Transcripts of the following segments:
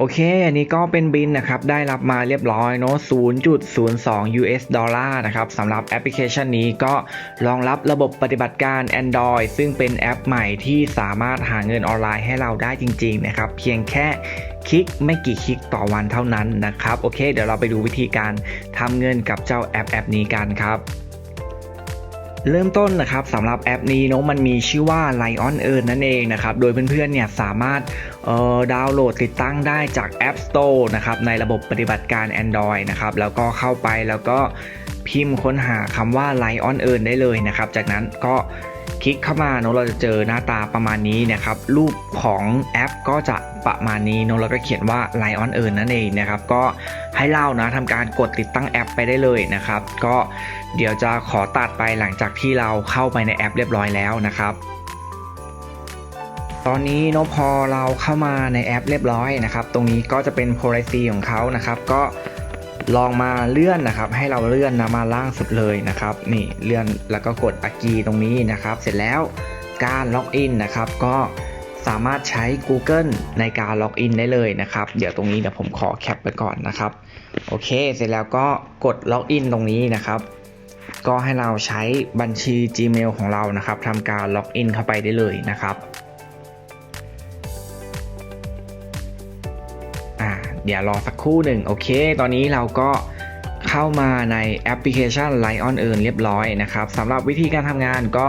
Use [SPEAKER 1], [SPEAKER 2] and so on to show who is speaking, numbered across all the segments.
[SPEAKER 1] โอเค อันนี้ก็เป็นบินนะครับ ได้รับมาเรียบร้อยเนาะ 0.02 US ดอลลาร์นะครับสำหรับแอปพลิเคชันนี้ก็รองรับระบบปฏิบัติการ Android ซึ่งเป็นแอปใหม่ที่สามารถหาเงินออนไลน์ให้เราได้จริง ๆ นะครับ เพียงแค่คลิกไม่กี่คลิกต่อวันเท่านั้นนะครับ โอเค เดี๋ยวเราไปดูวิธีการทำเงินกับเจ้าแอปแอปนี้กันครับ เริ่มต้นนะครับสำหรับแอปนี้เนาะมันมีชื่อว่า Lion Earn นั่นเองนะครับ โดยเพื่อนๆเนี่ยสามารถออดาวน์โหลดติดตั้งได้จาก App Store นะครับในระบบปฏิบัติการ Android นะครับแล้วก็เข้าไปแล้วก็พิมพ์ค้นหาคำว่า Lion Earn ได้เลยนะครับ จากนั้นก็ คลิกเข้ามาเนาะเราจะเจอหน้าตาประมาณนี้นะครับรูปของแอปก็จะประมาณนี้เนาะแล้วก็เขียนว่า Lion Earn นั่นเองนะครับก็ให้เรานะทำการกดติดตั้งแอปไปได้เลยนะครับ ก็เดี๋ยวจะขอตัดไปหลังจากที่เราเข้าไปในแอปเรียบร้อยแล้วนะครับตอนนี้เนาะพอเราเข้ามาในแอปเรียบร้อยนะครับ ตรงนี้ก็จะเป็น policy ของเขานะครับ ก็ ลองมาเลื่อนนะครับ ให้เราเลื่อนนะมาล่างสุดเลยนะครับ นี่เลื่อนแล้วก็กดอากีตรงนี้นะครับ เสร็จแล้วการล็อกอินนะครับก็สามารถใช้ Google ในการล็อกอินได้เลยนะครับ เดี๋ยวตรงนี้เดี๋ยวผมขอแคปไปก่อนนะครับ โอเค เสร็จแล้วก็กดล็อกอินตรงนี้นะครับ ก็ให้เราใช้บัญชี Gmail ของเรานะครับทำการล็อกอินเข้าไปได้เลยนะครับ เดี๋ยวรอสักครู่หนึ่งโอเค ตอนนี้เราก็เข้ามาในแอปพลิเคชัน Lion Earn เรียบร้อยนะครับสำหรับวิธีการทำงานก็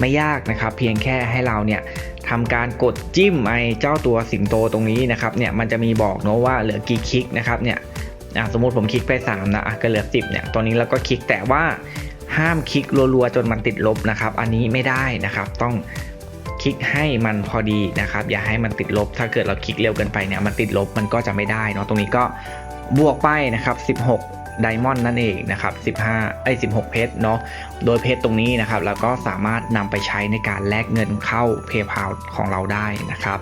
[SPEAKER 1] ไม่ยากนะครับ เพียงแค่ให้เราเนี่ยทำการกดจิ้มไอเจ้าตัวสิงโตตรงนี้นะครับเนี่ยมันจะมีบอกเนอะว่าเหลือกี่คลิกนะครับเนี่ยสมมติผมคลิกไป 3 นะอะก็เหลือ 10เนี่ยตัวนี้เราก็คลิกแต่ว่าห้ามคลิกรัวๆจนมันติดลบนะครับ อันนี้ไม่ได้นะครับ ต้อง คลิกให้มันพอดีนะครับ อย่าให้มันติดลบ ถ้าเกิดเราคลิกเร็วเกินไปเนี่ยมันติดลบมันก็จะไม่ได้เนาะตรงนี้ก็บวกไปนะครับ 16ไดมอนด์นั่นเองนะครับ 15ไอ้16 เพชรเนาะโดยเพชรตรงนี้นะครับเราก็สามารถนำไปใช้ในการแลกเงินเข้า PayPal ของเราได้นะครับ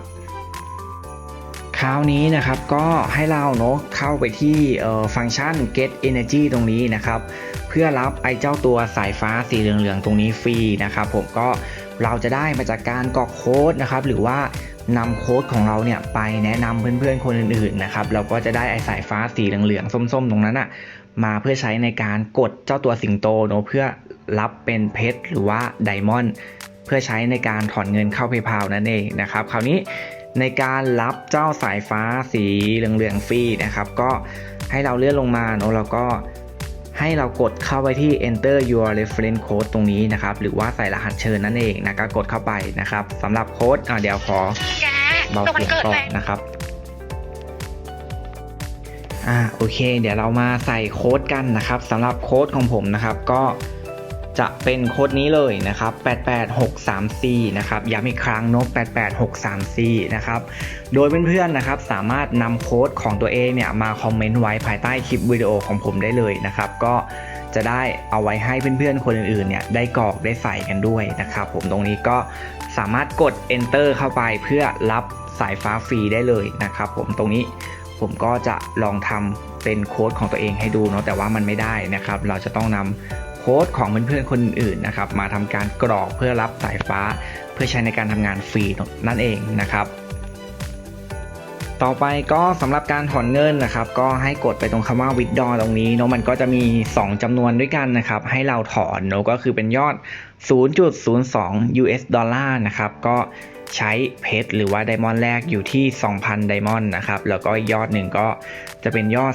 [SPEAKER 1] คราวนี้นะครับก็ให้เราเนาะเข้าไปที่เอ่อฟังก์ชัน get energy ตรงนี้นะครับ เพื่อรับไอ้เจ้าตัวสายฟ้าสีเหลืองๆตรงนี้ฟรีนะครับ ผมก็ เราจะได้มาจากการกรอกโค้ดนะครับหรือว่านำโค้ดของเราเนี่ยไปแนะนำเพื่อนๆคนอื่นๆนะครับเราก็จะได้ไอสายฟ้าสีเหลืองๆส้มๆ ตรงนั้นอะมาเพื่อใช้ในการกดเจ้าตัวสิงโตเนาะเพื่อรับเป็นเพชรหรือว่าไดมอนด์เพื่อใช้ในการถอนเงินเข้า PayPal นั่นเองนะครับคราวนี้ในการรับเจ้าสายฟ้าสีเหลืองๆฟรีนะครับก็ให้เราเลื่อนลงมาเนอะแล้วก็ ให้เรากดเข้าไปที่ enter your reference code ตรงนี้นะครับ หรือว่าใส่รหัสเชิญนั่นเองนะก็กดเข้าไปนะครับสำหรับโค้ดอะเดี๋ยวขอ
[SPEAKER 2] แก
[SPEAKER 1] เบา
[SPEAKER 2] แต่วัน
[SPEAKER 1] เสียง
[SPEAKER 2] เกิด
[SPEAKER 1] ก่อ
[SPEAKER 2] แห
[SPEAKER 1] น
[SPEAKER 2] ละ
[SPEAKER 1] นะครับอ่าโอเค เดี๋ยวเรามาใส่โค้ดกันนะครับสำหรับโค้ดของผมนะครับ ก็ จะเป็นโค้ดนี้เลยนะครับ 88634 นะครับ ย้ำอีกครั้งนอะ88634 นะครับ โดยเพื่อนๆ นะครับ สามารถนำโค้ดของตัวเองเนี่ย มาคอมเมนต์ไว้ภายใต้คลิปวิดีโอของผมได้เลยนะครับ ก็จะได้เอาไว้ให้เพื่อนๆ คนอื่นๆ เนี่ย ได้กรอกได้ใส่กันด้วยนะครับ ผมตรงนี้ก็สามารถกด enter เข้าไปเพื่อรับสายฟ้าฟรีได้เลยนะครับ ผมตรงนี้ผมก็จะลองทำเป็นโค้ดของตัวเองให้ดูเนาะแต่ว่ามันไม่ได้นะครับ เราจะต้องนำ โค้ดของเพื่อนๆคนอื่นนะครับมาทำการกรอกเพื่อรับสายฟ้า เพื่อใช้ในการทำงานฟรีนั่นเองนะครับต่อไปก็สำหรับการถอนเงินนะครับ ก็ให้กดไปตรงคำว่า withdraw ตรงนี้เนาะมันก็จะมี 2จำนวนด้วยกันนะครับ ให้เราถอนเนาะก็คือเป็นยอด 0.02 US ดอลลาร์นะครับ ก็ ใช้เพชรหรือว่าไดมอนด์แรกอยู่ที่ 2,000 ไดมอนด์นะครับ แล้วก็ยอดหนึ่งก็จะเป็นยอด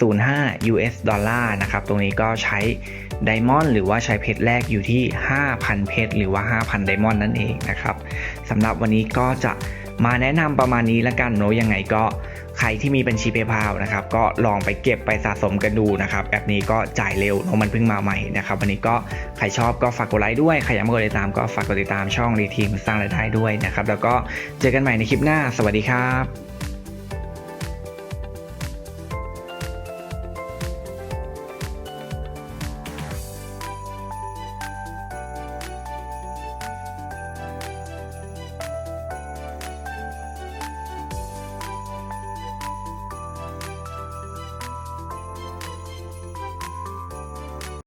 [SPEAKER 1] 0.05 US ดอลลาร์นะครับ ตรงนี้ก็ใช้ไดมอนด์หรือว่าใช้เพชรแรกอยู่ที่ 5,000 เพชรหรือว่า 5,000 ไดมอนด์นั่นเองนะครับสำหรับวันนี้ก็จะ มาแนะนำประมาณนี้แล้วกันเนาะยังไงก็ใครที่มีบัญชีเพย์พานะครับก็ลองไปเก็บไปสะสมกันดูนะครับแอปนี้ก็จ่ายเร็วเนาะมันเพิ่งมาใหม่นะครับวันนี้ก็ใครชอบก็ฝากกดไลค์ด้วยใครยังไม่กดติดตามก็ฝากกดติดตามช่องรีทีมสร้างรายได้ด้วยนะครับแล้วก็เจอกันใหม่ในคลิปหน้า สวัสดีครับ